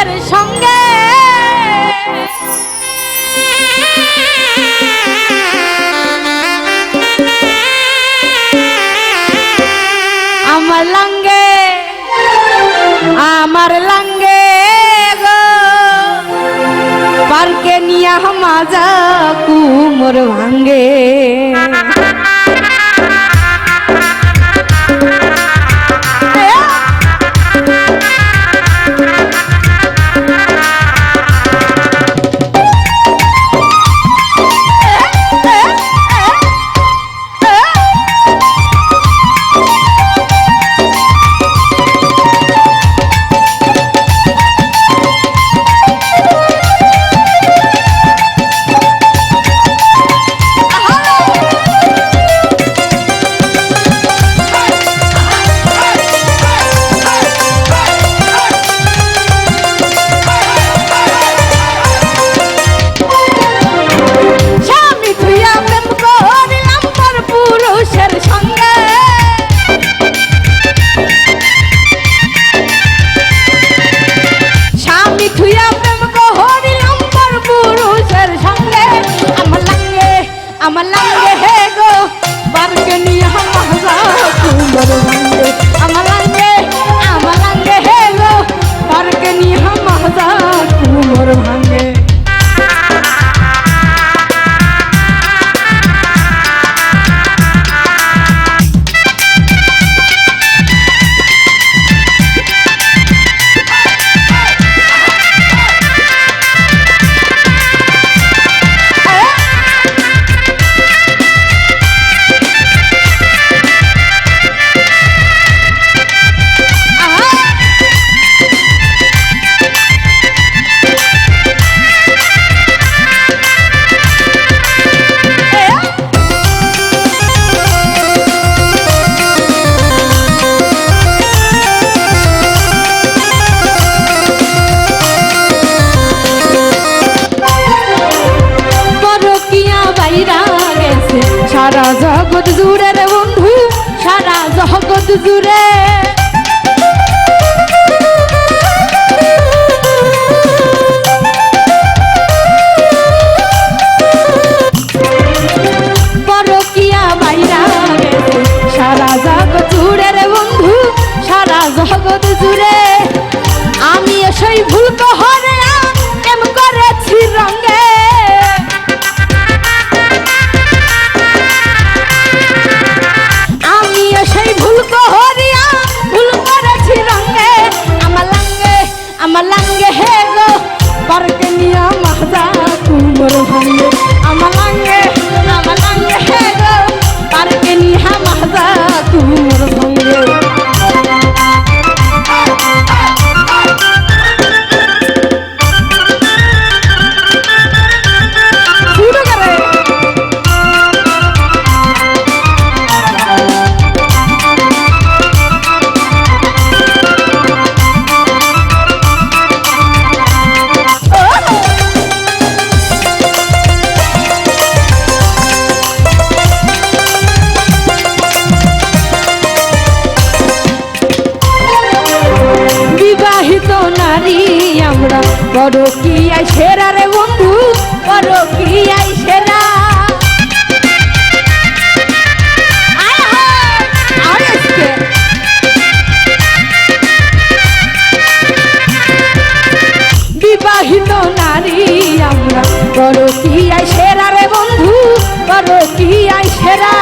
সুখের সঙ্গে। আমার লাঙ্গে আমার লাঙ্গে গো। পার্কে নিয়া মাজা কুমোর ভাঙ্গে। to do Kızıl 什么浪？বড় কি আই সেরা রে বন্ধু? বড় কি আই সেরা? বিবাহিত নারী আমরা, বড় কি আই সেরা রে বন্ধু? বড় কি আই সেরা?